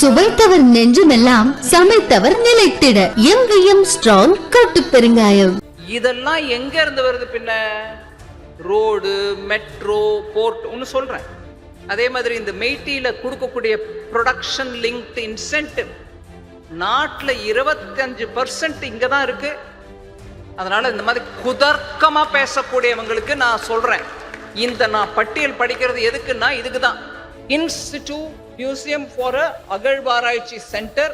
சுவைத்தவர் நெஞ்சுமெல்லாம் சமைத்தவர் நிலைத்திட. எங்கேயும் ஸ்ட்ராங் கட்டு பெருங்காயம். இதெல்லாம் எங்க இருந்து வருது பின்ன? ரோடு மெட்ரோ போர்ட் ஒன்று சொல்றேன். அதே மாதிரி இந்த மெய்டியில் கொடுக்கக்கூடிய ப்ரொடக்ஷன் லிங்க்ட் இன்சென்டிவ் நாட்டில் இருபத்தஞ்சு பர்சன்ட் இங்கே தான் இருக்கு. அதனால இந்த மாதிரி குதர்க்கமாக பேசக்கூடியவங்களுக்கு நான் சொல்றேன். இந்த நான் பட்டியல் படிக்கிறது எதுக்குன்னா இதுக்கு தான் இன்ஸ்டிடியூட் மியூசியம் ஃபார் அகழ்வாராய்ச்சி சென்டர்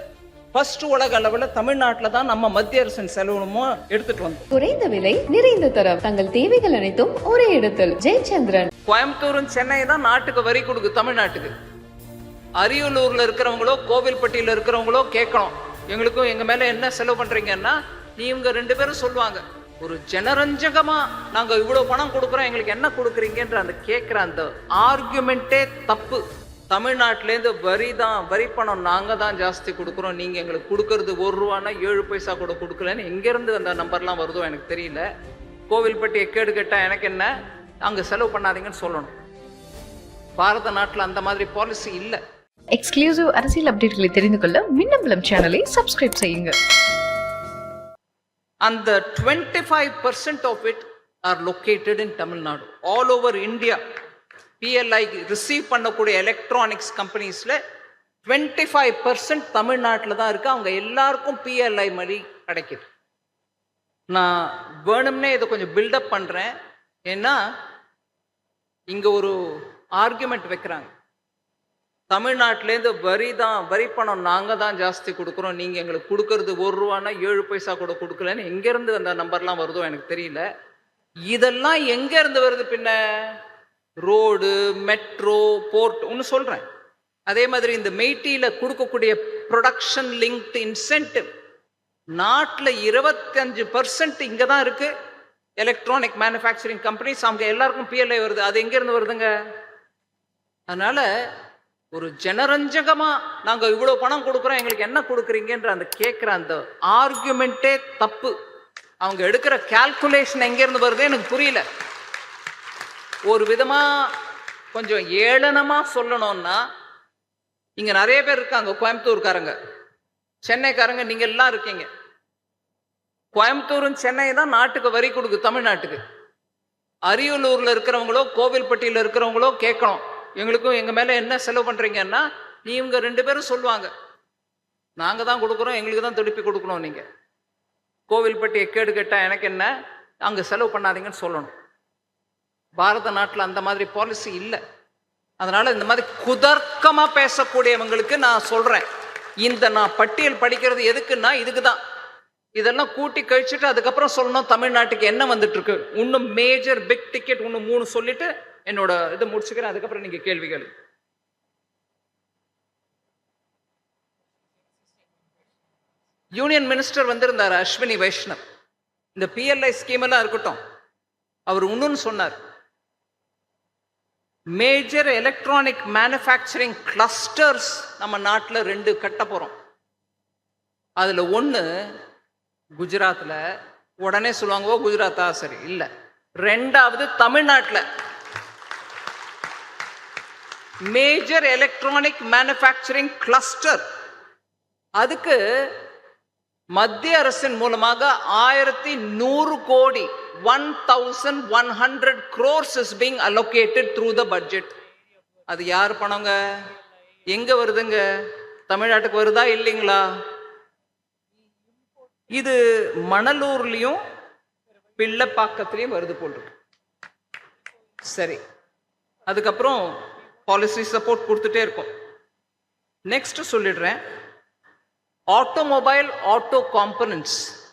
ஃபர்ஸ்ட் உலக அளவில் தமிழ்நாட்டில் தான் நம்ம மத்திய அரசின் செலவுமோ எடுத்துட்டு வந்தோம் குறைந்த விலை நிறைந்த தரம் தங்கள் தேவைகள் அனைத்தும் ஒரே இடத்தில் ஜெயச்சந்திரன் கோயம்புத்தூரும் சென்னை தான் நாட்டுக்கு வரி கொடுக்கு தமிழ்நாட்டுக்கு அரியலூர்ல இருக்கிறவங்களோ கோவில்பட்டியில இருக்கிறவங்களோ கேட்கணும் எங்களுக்கும் எங்க மேல என்ன செலவு பண்றீங்கன்னா நீங்க ரெண்டு பேரும் சொல்லுவாங்க ஒரு ஜனரஞ்சகமா நாங்க இவ்வளவு பணம் கொடுக்குறோம் எங்களுக்கு என்ன கொடுக்குறீங்கன்ற அந்த கேட்குற அந்த ஆர்குமெண்ட்டே தப்பு தமிழ்நாட்டிலேருந்து வரி தான் வரி பணம் நாங்க தான் ஜாஸ்தி கொடுக்குறோம். நீங்க எங்களுக்கு கொடுக்கறது ஒரு ரூபானா ஏழு பைசா கூட கொடுக்கலன்னு எங்கேருந்து அந்த நம்பர்லாம் வருதோ எனக்கு தெரியல. கோவில்பட்டி எக்கேடு கேட்டா எனக்கு என்ன? அங்க செலவு பண்ணாதீங்கன்னு சொல்லணும். பாரத நாட்டுல அந்த மாதிரி பாலிசி இல்லை. எக்ஸ்க்ளூசிவ் அரசியல் அப்டேட்களை தெரிந்து கொள்ள மின்னம்பலம் சேனலை சப்ஸ்கிரைப் செய்யுங்க. அந்த twenty five percent of it are located in Tamil Nadu all over India PLI receive பண்ணக்கூடிய எலக்ட்ரானிக்ஸ் கம்பெனிஸில் டுவெண்ட்டி ஃபைவ் பர்சன்ட் தமிழ்நாட்டில் தான் இருக்குது அவங்க எல்லாருக்கும் பிஎல்ஐ மாதிரி கிடைக்கிது. நான் வேணும்னே இதை கொஞ்சம் பில்டப் பண்ணுறேன் ஏன்னா இங்கே ஒரு ஆர்கியூமெண்ட் வைக்கிறாங்க. தமிழ்நாட்டிலேருந்து வரி தான் வரி பணம் நாங்கள் தான் ஜாஸ்தி கொடுக்குறோம். நீங்கள் எங்களுக்கு கொடுக்கறது ஒரு ரூபானா ஏழு பைசா கூட கொடுக்கலன்னு எங்கேருந்து அந்த நம்பர்லாம் வருதோ எனக்கு தெரியல. இதெல்லாம் எங்கேருந்து வருது பின்ன? ரோடு மெட்ரோ போர்ட் ஒன்று சொல்கிறேன் அதே மாதிரி இந்த மெய்ட்டியில் கொடுக்கக்கூடிய ப்ரொடக்ஷன் லிங்க்ட் இன்சென்டிவ் நாட்டில் இருபத்தஞ்சு பர்சன்ட் இங்கே தான் இருக்குது எலக்ட்ரானிக் மேனுஃபேக்சரிங் கம்பெனிஸ் அவங்க எல்லாருக்கும் பிஎல்ஐ வருது. அது எங்கேருந்து வருதுங்க? அதனால் ஒரு ஜனரஞ்சகமாக நாங்கள் இவ்வளோ பணம் கொடுக்குறோம் எங்களுக்கு என்ன கொடுக்குறீங்கன்ற அந்த கேட்குற அந்த ஆர்குமெண்ட்டே தப்பு. அவங்க எடுக்கிற கால்குலேஷன் எங்கேருந்து வருது எனக்கு புரியல. ஒரு விதமா கொஞ்சம் ஏளனமா சொல்லணும்னா இங்க நிறைய பேர் இருக்காங்க கோயம்புத்தூர்காரங்க. சென்னைக்காரங்க நீங்க எல்லாம் இருக்கீங்க. கோயம்புத்தூரும் சென்னை தான் நாட்டுக்கு வரி கொடுக்கு தமிழ்நாட்டுக்கு. அரியலூர்ல இருக்கிறவங்களோ கோவில்பட்டியில் இருக்கிறவங்களோ கேட்கணும். எங்களுக்கும் எங்க மேல என்ன செலவு பண்றீங்கன்னா நீ இவங்க ரெண்டு பேரும் சொல்லுவாங்க. நாங்க தான் கொடுக்குறோம் எங்களுக்கு தான் திருப்பி கொடுக்கணும் நீங்க. கோவில்பட்டியை கேடு கேட்டா எனக்கு என்ன? அங்க செலவு பண்ணாதீங்கன்னு சொல்லணும். பாரத நாட்டில் அந்த மாதிரி பாலிசி இல்லை. அதனால இந்த மாதிரி குதர்க்கமாக பேசக்கூடியவங்களுக்கு நான் சொல்கிறேன் இந்த நான் பட்டியல் படிக்கிறது எதுக்குன்னா இதுக்கு தான் இதெல்லாம் கூட்டி கழிச்சுட்டு அதுக்கப்புறம் சொல்லணும் தமிழ்நாட்டுக்கு என்ன வந்துட்டு இருக்கு இன்னும் மேஜர் பிக் டிக்கெட் ஒன்று மூணு சொல்லிட்டு என்னோட இதை முடிச்சுக்கிறேன். அதுக்கப்புறம் நீங்க கேள்விகள் யூனியன் மினிஸ்டர் வந்திருந்தார் அஸ்வினி வைஷ்ணவ். இந்த பிஎல்ஐ ஸ்கீம் எல்லாம் இருக்கட்டும். அவர் இன்னொன்னு சொன்னார். மேஜர் எலக்ட்ரானிக் மேனுஃபேக்சரிங் கிளஸ்டர்ஸ் நம்ம நாட்டில் ரெண்டு கட்ட போகிறோம் அதில் ஒன்று குஜராத்தில் உடனே சொல்லுவாங்க ஓ குஜராத்தா? சரி இல்லை. ரெண்டாவது தமிழ்நாட்டில். மேஜர் எலக்ட்ரானிக் மேனுஃபேக்சரிங் கிளஸ்டர் அதுக்கு மத்திய அரசின் மூலமாக ஆயிரத்தி நூறு crore one thousand one hundred allocated through the budget. Through the budget அது யார் பணங்க? எங்க வருதுங்க? தமிழ்நாட்டுக்கு வருதா இல்லைங்களா? இது மணலூர்லயும் பிள்ளைப்பாக்கத்துலயும் வருது போட்டு சரி. அதுக்கப்புறம் பாலிசி சப்போர்ட் கொடுத்துட்டே இருக்கோம். நெக்ஸ்ட் சொல்லிடுறேன். Automobile auto components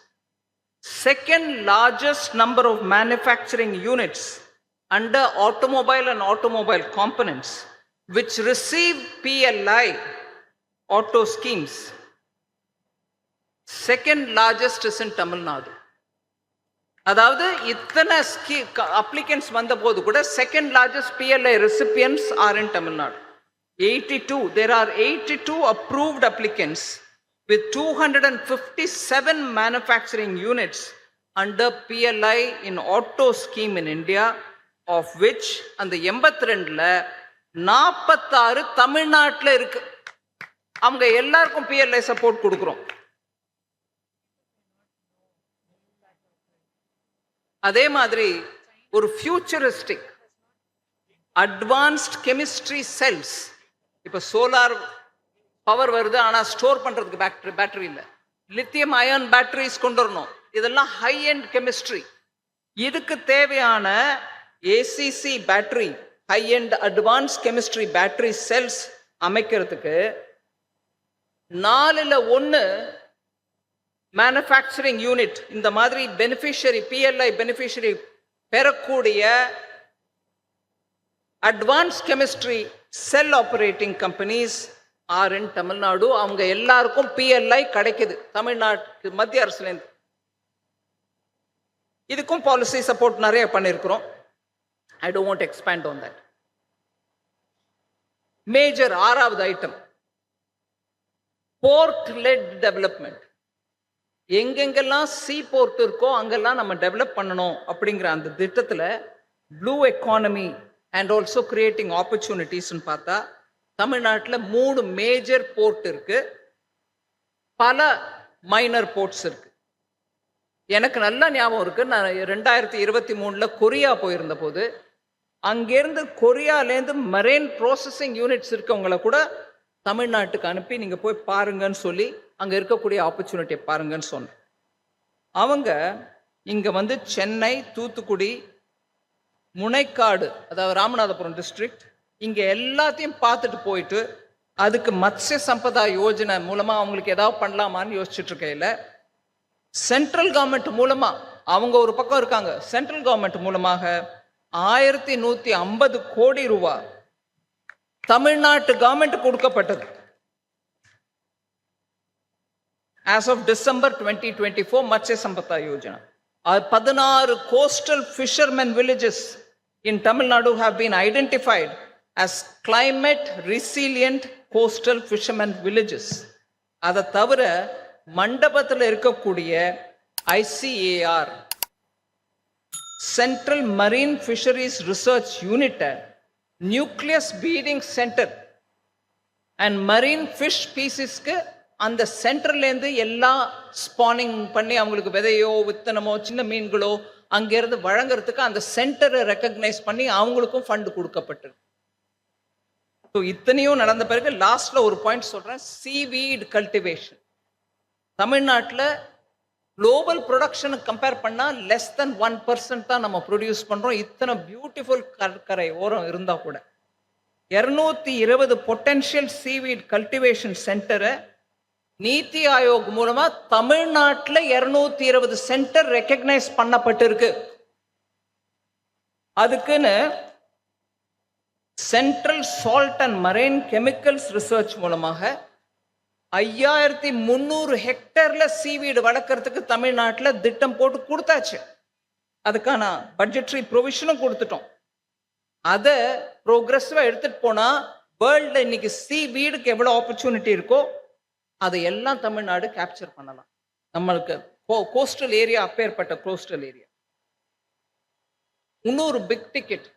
second largest number of manufacturing units under automobile and automobile components which receive PLI auto schemes second largest is in Tamil Nadu அதாவது இத்தனை ஸ்கீ அப்ளிகன்ஸ் வந்த போது கூட second largest PLI recipients are in Tamil Nadu eighty two there are eighty two approved applicants with 257 manufacturing units under PLI in auto scheme in India, of which அந்த எண்பத்தி ரெண்டுல நாற்பத்தாறு தமிழ்நாட்டில் இருக்கு. அவங்க எல்லாருக்கும் பிஎல்ஐ சப்போர்ட் கொடுக்குறோம். அதே மாதிரி ஒரு ஃபியூச்சரிஸ்டிக் அட்வான்ஸ்ட் கெமிஸ்ட்ரி செல்ஸ் இப்போ சோலார் பவர் வருது ஆனால் ஸ்டோர் பண்ணுறதுக்கு பேட்டரி பேட்டரி இல்லை. லித்தியம் அயன் பேட்டரிஸ் கொண்டு வரணும். இதெல்லாம் ஹை அண்ட் கெமிஸ்ட்ரி இதுக்கு தேவையான ACC battery high and advance chemistry battery cells அமைக்கிறதுக்கு நாலில் ஒன்று மேனுஃபேக்சரிங் யூனிட் இந்த மாதிரி பெனிஃபிஷரி பிஎல்ஐ பெனிஃபிஷரி பெறக்கூடிய advance chemistry cell operating companies are in Tamil Nadu அவங்க எல்லாருக்கும் பிஎல்ஐ கிடைக்குது. தமிழ்நாட்டு மத்திய அரசுலேருந்து. இதுக்கும் பாலிசி சப்போர்ட் நிறைய பண்ணியிருக்கிறோம் I don't expand on that major ஆறாவது ஐட்டம் போர்ட் லெட் டெவலப்மெண்ட் எங்கெங்கெல்லாம் சி போர்ட் இருக்கோ அங்கெல்லாம் நம்ம டெவலப் பண்ணணும் அப்படிங்கிற அந்த திட்டத்தில் blue economy and also creating ஆப்பர்ச்சுனிட்டிஸ்ன்னு பார்த்தா தமிழ்நாட்டில் மூணு மேஜர் போர்ட் இருக்கு. பல மைனர் போர்ட்ஸ் இருக்கு. எனக்கு நல்ல ஞாபகம் இருக்கு. நான் ரெண்டாயிரத்தி இருபத்தி மூணில் கொரியா போயிருந்த போது அங்கேருந்து கொரியாலேருந்து மரேன் ப்ராசஸிங் யூனிட்ஸ் இருக்கவங்கள கூட தமிழ்நாட்டுக்கு அனுப்பி நீங்கள் போய் பாருங்கன்னு சொல்லி அங்கே இருக்கக்கூடிய ஆப்பர்ச்சுனிட்டியை பாருங்கன்னு சொன்னேன். அவங்க இங்கே வந்து சென்னை தூத்துக்குடி முனைக்காடு அதாவது ராமநாதபுரம் டிஸ்ட்ரிக்ட் இங்கே எல்லாத்தையும் பார்த்துட்டு போயிட்டு அதுக்கு மத்ய சம்பதா யோஜனை மூலமாக அவங்களுக்கு ஏதாவது பண்ணலாமான்னு யோசிச்சுட்டு இருக்கையில சென்ட்ரல் கவர்மெண்ட் மூலமா அவங்க ஒரு பக்கம் இருக்காங்க. சென்ட்ரல் கவர்மெண்ட் மூலமாக ஆயிரத்தி நூத்தி ஐம்பது கோடி ரூபா தமிழ்நாட்டு கவர்மெண்ட் கொடுக்கப்பட்டது. As of December twenty twenty four Matsya Sampada Yojana. பதினாறு coastal fishermen villages in Tamil Nadu have been identified as climate resilient coastal fishermen villages. அதை தவிர மண்டபத்தில் இருக்கக்கூடிய ICAR central marine fisheries research யூனிட்டை nucleus breeding centre and marine fish பீசிஸ்க்கு அந்த சென்டர்லேருந்து எல்லாம் spawning பண்ணி அவங்களுக்கு விதையோ வித்தனமோ சின்ன மீன்களோ அங்கேருந்து வழங்குறதுக்கு அந்த சென்டரை ரெக்கக்னைஸ் பண்ணி அவங்களுக்கும் ஃபண்டு கொடுக்கப்பட்டிருக்கு. ஸோ இத்தனையும் நடந்த பிறகு லாஸ்ட்ல ஒரு பாயிண்ட் சொல்றேன். சீவீட் கல்டிவேஷன் தமிழ்நாட்டில் குளோபல் ப்ரொடக்ஷனுக்கு கம்பேர் பண்ணால் லெஸ் தென் ஒன் பர்சன்ட் தான் நம்ம ப்ரொடியூஸ் பண்ணுறோம் இத்தனை பியூட்டிஃபுல் கடற்கரை ஓரம் இருந்தால் கூட. இரநூத்தி இருபது பொட்டென்ஷியல் சீவீட் கல்டிவேஷன் சென்டரை நீத்தி ஆயோக் மூலமா தமிழ்நாட்டில் இருநூத்தி இருபது சென்டர் ரெக்கக்னைஸ் பண்ணப்பட்டிருக்கு. அதுக்குன்னு central salt and marine chemicals research மூலமாக ஐயாயிரத்தி முந்நூறு ஹெக்டர்ல சீவீடு வளர்க்கறதுக்கு தமிழ்நாட்டில் திட்டம் போட்டு கொடுத்தாச்சு. அதுக்கான பட்ஜெட்ரி ப்ரொவிஷனும் கொடுத்துட்டோம். அதை ப்ரோக்ரெசிவாக எடுத்துகிட்டு போனால் வேர்ல்டில் இன்னைக்கு சி வீடுக்கு எவ்வளோ ஆப்பர்ச்சுனிட்டி இருக்கோ அதை எல்லாம் தமிழ்நாடு கேப்சர் பண்ணலாம். நம்மளுக்கு கோ கோஸ்டல் ஏரியா அப்பேற்பட்ட கோஸ்டல் ஏரியா இன்னொரு big ticket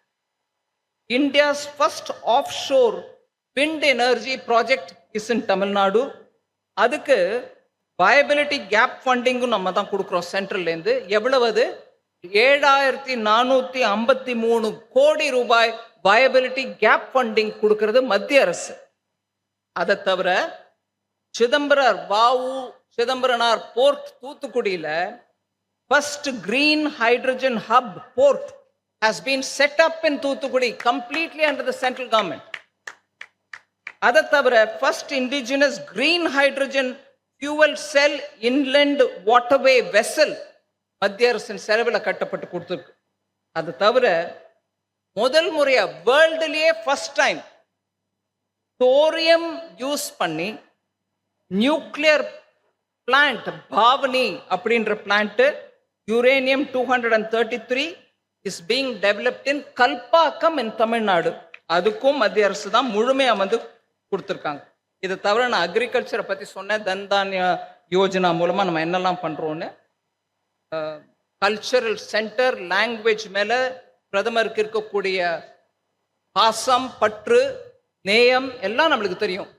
India's first offshore wind energy project is in Tamil Nadu அதுக்கு வயபிலிட்டி கேப் ஃபண்டிங்கும் நம்ம தான் கொடுக்குறோம் சென்ட்ரல்லேருந்து எவ்வளவு? அது ஏழாயிரத்தி நானூற்றி ஐம்பத்தி மூணு கோடி ரூபாய் வயபிலிட்டி கேப் ஃபண்டிங் கொடுக்கறது மத்திய அரசு. அதை தவிர சிதம்பரர் வாவு சிதம்பரனார் போர்ட் தூத்துக்குடியில் first green hydrogen hub port has been set up in Thoothukudi completely under the central government. அதை தவிர first indigenous green hydrogen fuel cell inland waterway vessel மத்திய அரசின் செலவில் கட்டப்பட்டு கொடுத்துருக்கு அது தவிர முதல் முறையாக வேர்ல்டுலயே ஃபர்ஸ்ட் டைம் தோரியம் யூஸ் பண்ணி நியூக்ளியர் பிளான்ட் பாவனி அப்படின்ற plant uranium two hundred and thirty three is being developed in Kalpakkam in Tamil Nadu அதுக்கும் மத்திய அரசு தான் முழுமையாக வந்து கொடுத்துருக்காங்க. இதை தவிர நான் அக்ரிகல்ச்சரை பற்றி சொன்னேன். தன்தானிய யோஜனா மூலமாக நம்ம என்னெல்லாம் பண்ணுறோன்னு கல்ச்சரல் சென்டர் லாங்குவேஜ் மேலே பிரதமருக்கு இருக்கக்கூடிய பாசம் பற்று நேயம் எல்லாம் நம்மளுக்கு தெரியும்.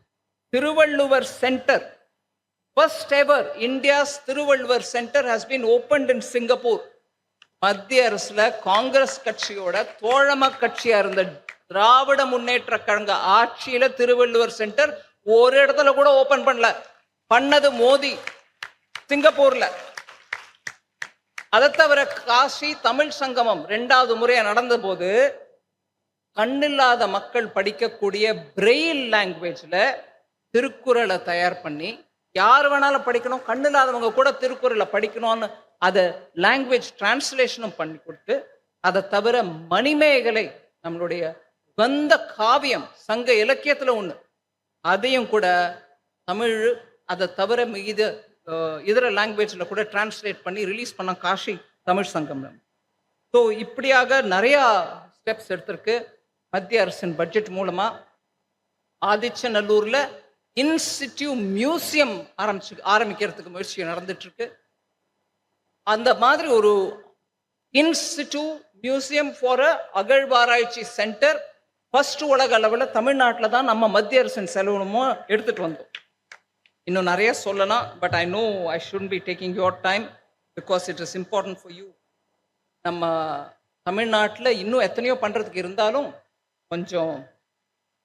Thiruvalluvar centre first ever India's Thiruvalluvar centre has been opened in Singapore மத்திய அரசுல காங்கிரஸ் கட்சியோட தோழம கட்சியா இருந்த திராவிட முன்னேற்ற கழக ஆட்சியில திருவள்ளுவர் சென்டர் ஒரு இடத்துல கூட ஓபன் பண்ணல. பண்ணது மோடி. சிங்கப்பூர்ல. அதை தவிர காசி தமிழ் சங்கமம் ரெண்டாவது முறையா நடந்த போது கண்ணில்லாத மக்கள் படிக்கக்கூடிய பிரெயில் லாங்குவேஜ்ல திருக்குறளை தயார் பண்ணி யார் வேணாலும் படிக்கணும் கண்ணில்லாதவங்க கூட திருக்குறளை படிக்கணும்னு அதை லாங்குவேஜ் டிரான்ஸ்லேஷனும் பண்ணி கொடுத்து அதை தவிர மணிமேகலை நம்மளுடைய வந்த காவியம் சங்க இலக்கியத்தில் ஒன்று அதையும் கூட தமிழ் அதை தவிர மிகுத இதர லாங்குவேஜில் கூட டிரான்ஸ்லேட் பண்ணி ரிலீஸ் பண்ண காஷி தமிழ் சங்கம் ஸோ இப்படியாக நிறையா ஸ்டெப்ஸ் எடுத்திருக்கு. மத்திய அரசின் பட்ஜெட் மூலமாக ஆதிச்சநல்லூரில் இன்ஸ்டிடியூ மியூசியம் ஆரம்பிச்சு ஆரம்பிக்கிறதுக்கு முயற்சி நடந்துட்டு இருக்கு. அந்த மாதிரி ஒரு இன்ஸ்டிடியூ மியூசியம் ஃபார் அ அகழ்வாராய்ச்சி சென்டர் ஃபர்ஸ்ட் உலக அளவில் தமிழ்நாட்டில் தான் நம்ம மத்திய அரசின் செலவுமோ எடுத்துகிட்டு வந்தோம். இன்னும் நிறைய சொல்லலாம் but I know I should be taking your time because it is important for you நம்ம தமிழ்நாட்டில் இன்னும் எத்தனையோ பண்ணுறதுக்கு இருந்தாலும் கொஞ்சம்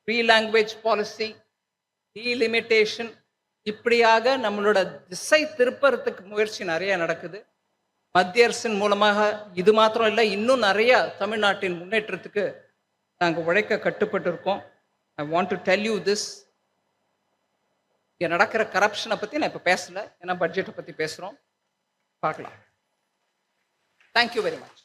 ஃப்ரீ லாங்குவேஜ் பாலிசி டீலிமிட்டேஷன் இப்படியாக நம்மளோட திசை திருப்பறதுக்கு முயற்சி நிறைய நடக்குது. மத்திய அரசின் மூலமாக இது மாத்திரம் இல்லை இன்னும் நிறைய தமிழ்நாட்டின் முன்னேற்றத்துக்கு நாங்கள் உழைக்க கட்டுப்பட்டு இருக்கோம் I want to tell you this இங்கே நடக்கிற கரப்ஷனை பற்றி நான் இப்போ பேசல ஏன்னா பட்ஜெட்டை பற்றி பேசுகிறோம் பார்க்கலாம். தேங்க்யூ வெரி மச்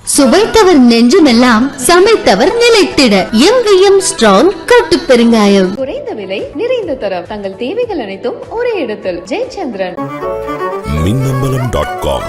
சுவைத்தவர் நெஞ்சுமெல்லாம் சமைத்தவர் நிலைத்திட எங்கேயும் ஸ்ட்ராங் கட்டு பெருங்காயம் குறைந்த விலை நிறைந்த தரம். தங்கள் தேவைகள் அனைத்தும் ஒரே இடத்தில். ஜெயச்சந்திரன். Minnambalam dot com